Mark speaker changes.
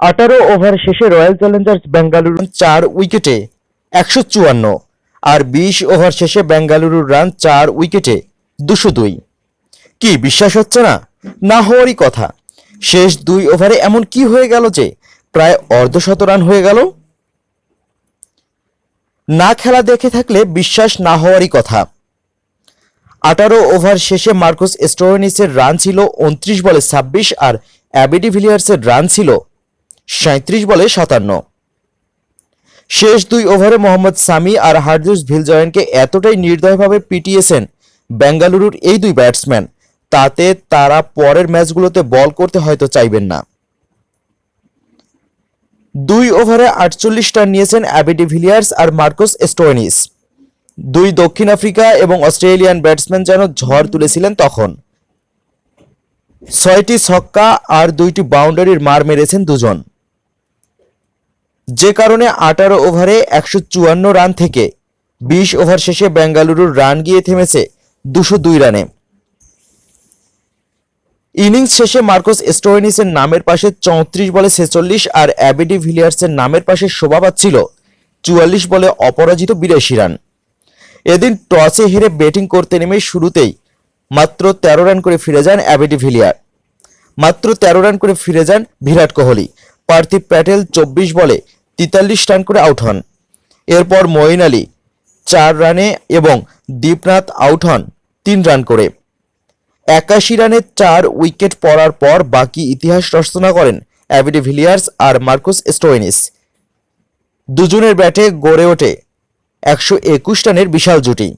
Speaker 1: আঠারো ওভার শেষে royal Challengers Bengaluru চার উইকেটে একশো চুয়ান্ন আর বিশ ওভার শেষে বেঙ্গালুরুর রান চার উইকেটে দুশো দুই। কি বিশ্বাস হচ্ছে না? না হওয়ারই কথা। শেষ দুই ওভারে এমন কি হয়ে গেল যে প্রায় অর্ধশত রান হয়ে গেল? না খেলা দেখে থাকলে বিশ্বাস না হওয়ারই কথা। আঠারো ওভার শেষে মার্কোস স্টোরনিসের রান ছিল উনত্রিশ বলে ছাব্বিশ আর অ্যাবিডি ভিলিয়ার্সের রান ছিল সাঁত্রিশ বলে সাতান্ন। শেষ দুই ওভারে মোহাম্মদ সামি আর হারজুস ভিলজয়েনকে এতটাই নির্দয়ভাবে পিটিয়েছেন বেঙ্গালুরুর এই দুই ব্যাটসম্যান, তাতে তারা পরের ম্যাচগুলোতে বল করতে হয়তো চাইবেন না। দুই ওভারে আটচল্লিশ রান নিয়েছেন অ্যাবিডি ভিলিয়ার্স আর মার্কোস স্টোয়নিস। দুই দক্ষিণ আফ্রিকা এবং অস্ট্রেলিয়ান ব্যাটসম্যান যেন ঝড় তুলেছিলেন তখন। ছয়টি ছক্কা আর দুইটি বাউন্ডারির মার মেরেছেন দুজন। যে কারণে আঠারো ওভারে একশো চুয়ান্ন রান থেকে বিশ ওভার শেষে বেঙ্গালুরুর রান গিয়ে থেমেছে দুশো দুই রানে। ইনিংস শেষে মার্কোস স্টোয়নিসের নামের পাশে চৌত্রিশ বলে ছেচল্লিশ আর অ্যাবিডি ভিলিয়ার্সের নামের পাশে শোভা পাচ্ছিল চুয়াল্লিশ বলে অপরাজিত বিরাশি রান। এদিন টসে হেরে ব্যাটিং করতে নেমে শুরুতেই মাত্র তেরো রান করে ফিরে যান অ্যাবিডি ভিলিয়ার। মাত্র তেরো রান করে ফিরে যান বিরাট কোহলি। পার্থিব প্যাটেল চব্বিশ বলে তেতাল্লিশ রান করে আউট হন। এরপর মঈন আলী চার রানে এবং দীপনাথ আউট হন তিন রান করে। একাশি রানে চার উইকেট পড়ার পর বাকি ইতিহাস রচনা করেন অ্যাভিডি ভিলিয়ার্স আর মার্কুস স্টোয়েনিস। দুজনের ব্যাটে গড়ে ওঠে একশো একুশ রানের বিশাল জুটি।